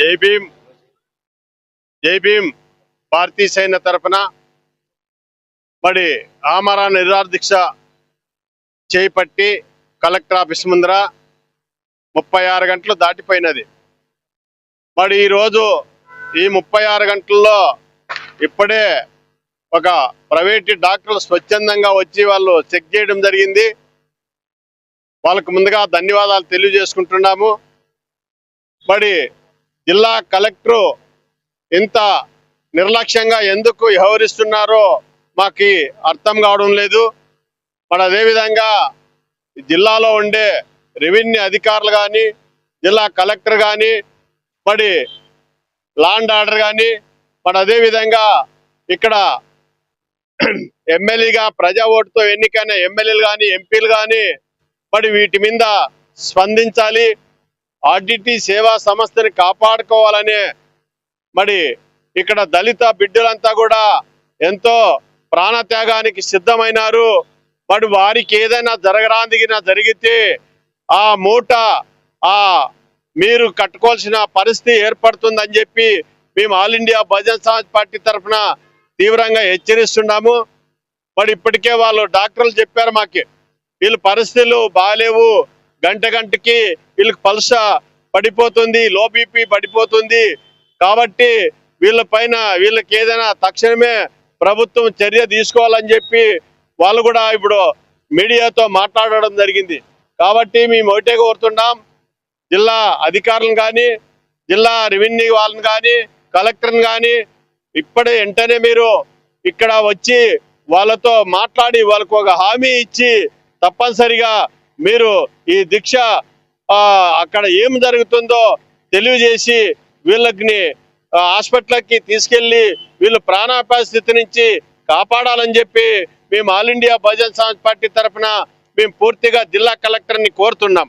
జై భీమ్. జై భీమ్. భారతీయ సైన్య తరపున మరి ఆమరా నిరాదీక్ష చేపట్టి కలెక్టర్ ఆఫీస్ ముందర ముప్పై ఆరు గంటలు దాటిపోయినది. మరి ఈరోజు ఈ ముప్పై ఆరు గంటల్లో ఇప్పుడే ఒక ప్రైవేట్ డాక్టర్లు స్వచ్ఛందంగా వచ్చి వాళ్ళు చెక్ చేయడం జరిగింది. వాళ్ళకు ముందుగా ధన్యవాదాలు తెలియజేసుకుంటున్నాము. మరి జిల్లా కలెక్టరు ఇంత నిర్లక్ష్యంగా ఎందుకు వ్యవహరిస్తున్నారో మాకు అర్థం కావడం లేదు. మరి అదేవిధంగా జిల్లాలో ఉండే రెవెన్యూ అధికారులు కానీ జిల్లా కలెక్టర్ కానీ మరి లాండ్ ఆర్డర్ కానీ మరి అదేవిధంగా ఇక్కడ ఎమ్మెల్యేగా ప్రజా ఓటుతో ఎన్నికైన ఎమ్మెల్యేలు కానీ ఎంపీలు కానీ మరి వీటి మీద స్పందించాలి. ఆర్డిటీ సేవా సంస్థని కాపాడుకోవాలనే మరి ఇక్కడ దళిత బిడ్డలంతా కూడా ఎంతో ప్రాణత్యాగానికి సిద్ధమైనారు. మరి వారికి ఏదైనా జరగరాందిగిన జరిగితే ఆ మూట ఆ మీరు కట్టుకోవాల్సిన పరిస్థితి ఏర్పడుతుందని చెప్పి మేము All India Bahujan Samaj Party తరఫున తీవ్రంగా హెచ్చరిస్తున్నాము. మరి ఇప్పటికే వాళ్ళు డాక్టర్లు చెప్పారు మాకు వీళ్ళ పరిస్థితులు బాగాలేవు గంట గంటకి వీళ్ళకి పల్స పడిపోతుంది లో బీపీ పడిపోతుంది. కాబట్టి వీళ్ళ పైన వీళ్ళకి ఏదైనా తక్షణమే ప్రభుత్వం చర్య తీసుకోవాలని చెప్పి వాళ్ళు కూడా ఇప్పుడు మీడియాతో మాట్లాడడం జరిగింది. కాబట్టి మేము ఒకటే కోరుతున్నాం జిల్లా అధికారులను కానీ జిల్లా రెవెన్యూ వాళ్ళని కానీ కలెక్టర్ని కానీ ఇప్పుడే వెంటనే మీరు ఇక్కడ వచ్చి వాళ్ళతో మాట్లాడి వాళ్ళకు ఒక హామీ ఇచ్చి తప్పనిసరిగా మీరు ఈ దీక్ష అక్కడ ఏం జరుగుతుందో తెలియజేసి వీళ్ళకి హాస్పిటల్కి తీసుకెళ్ళి వీళ్ళు ప్రాణాపాయ స్థితి నుంచి కాపాడాలని చెప్పి మేము All India Bahujan Samaj Party తరఫున మేము పూర్తిగా జిల్లా కలెక్టర్ని కోరుతున్నాం.